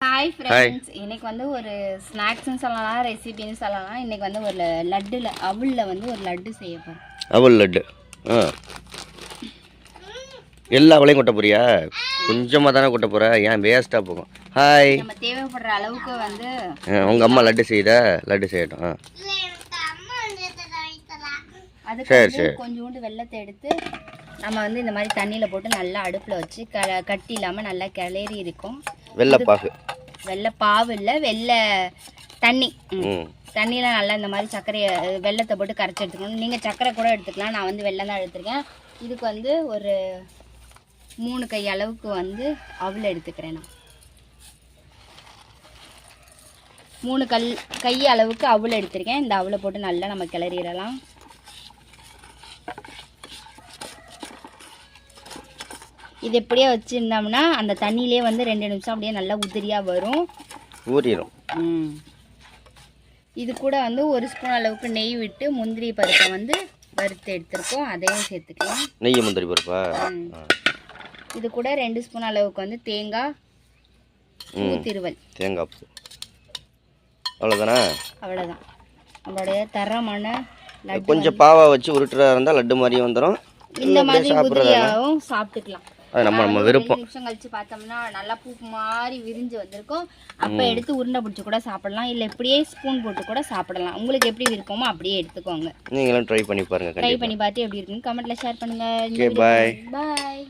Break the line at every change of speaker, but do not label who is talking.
Hi friends இன்னைக்கு வந்து ஒரு ஸ்நாக்ஸ்னு சொல்லலாம் ரெசிபின்னு சொல்லலாம். இன்னைக்கு வந்து ஒரு லட்டுல அவுளில் வந்து ஒரு லட்டு செய்ய போகிறோம்
அவல் லட்டு. ஆ. எல்லா அவளையும் கொட்ட போறியா? கொஞ்சமாக தானே கொட்ட போற. ஏன் வேஸ்ட்டாக போகும். ஹாய்
நம்ம தேவைப்படுற அளவுக்கு வந்து
உங்கள் அம்மா லட்டு செய்தா லட்டு செய்யட்டும். ஆ.
அதுக்கு
சரி,
வந்து
சரி.
கொஞ்சோண்டு வெள்ளத்தை எடுத்து நம்ம வந்து இந்த மாதிரி தண்ணியில் போட்டு நல்லா அடுப்பில் வச்சு க கட்டி இல்லாமல் நல்லா கிளறி இருக்கும்.
வெள்ளைப்பாகு.
வெள்ளை பாவு இல்லை வெள்ளை தண்ணி. தண்ணியில் நல்லா இந்த மாதிரி சர்க்கரையை வெல்லத்தை போட்டு கரைச்சி எடுத்துக்கணும். நீங்கள் சர்க்கரை கூட எடுத்துக்கலாம். நான் வந்து வெல்லம் தான் எடுத்திருக்கேன். இதுக்கு வந்து ஒரு மூணு கை அளவுக்கு வந்து அவல் எடுத்துக்கிறேன் நான். மூணு கல் கை அளவுக்கு அவல் எடுத்திருக்கேன். இந்த அவலை போட்டு நல்லா நம்ம கிளறிடலாம். இது எப்படியே வச்சுருந்தோம்னா அந்த தண்ணியிலே வந்து ரெண்டு நிமிஷம் அப்படியே நல்லா உதிரியாக வரும்.
ஊறிடும்.
இது கூட வந்து ஒரு ஸ்பூன் அளவுக்கு நெய் விட்டு முந்திரி பருப்பை வந்து வறுத்து எடுத்திருக்கோம். அதையும் சேர்த்துக்கலாம்.
நெய்யை முந்திரி பருப்பா.
இது கூட ரெண்டு ஸ்பூன் அளவுக்கு வந்து தேங்காய் திருவல்.
தேங்காய் பூ. அவ்வளோதானே
அவ்வளோதான் நம்மளுடைய தரமான
கொஞ்சம் பாவா வச்சு உருட்டுறதா இருந்தால் லட்டு மாதிரியும் வந்துடும்
இந்த மாதிரி உதிரியாகவும் சாப்பிட்டுக்கலாம்.
அது நம்ம நம்ம விருப்பம்.
நிமிஷம் கழிச்சு பார்த்தோம்னா நல்லா பூ மாதிரி விரிஞ்சு வந்திருக்கும். அப்போ எடுத்து உருண்டை பிடிச்சி கூட சாப்பிடலாம். இல்லை இப்படியே ஸ்பூன் போட்டு கூட சாப்பிடலாம். உங்களுக்கு எப்படி விருப்பமோ அப்படியே எடுத்துக்கோங்க.
நீங்களும் ட்ரை பண்ணி பாருங்கள்
ட்ரை பண்ணி பார்த்து எப்படி இருக்குன்னு கமெண்ட்ல ஷேர் பண்ணுங்க.
Bye.
பாய்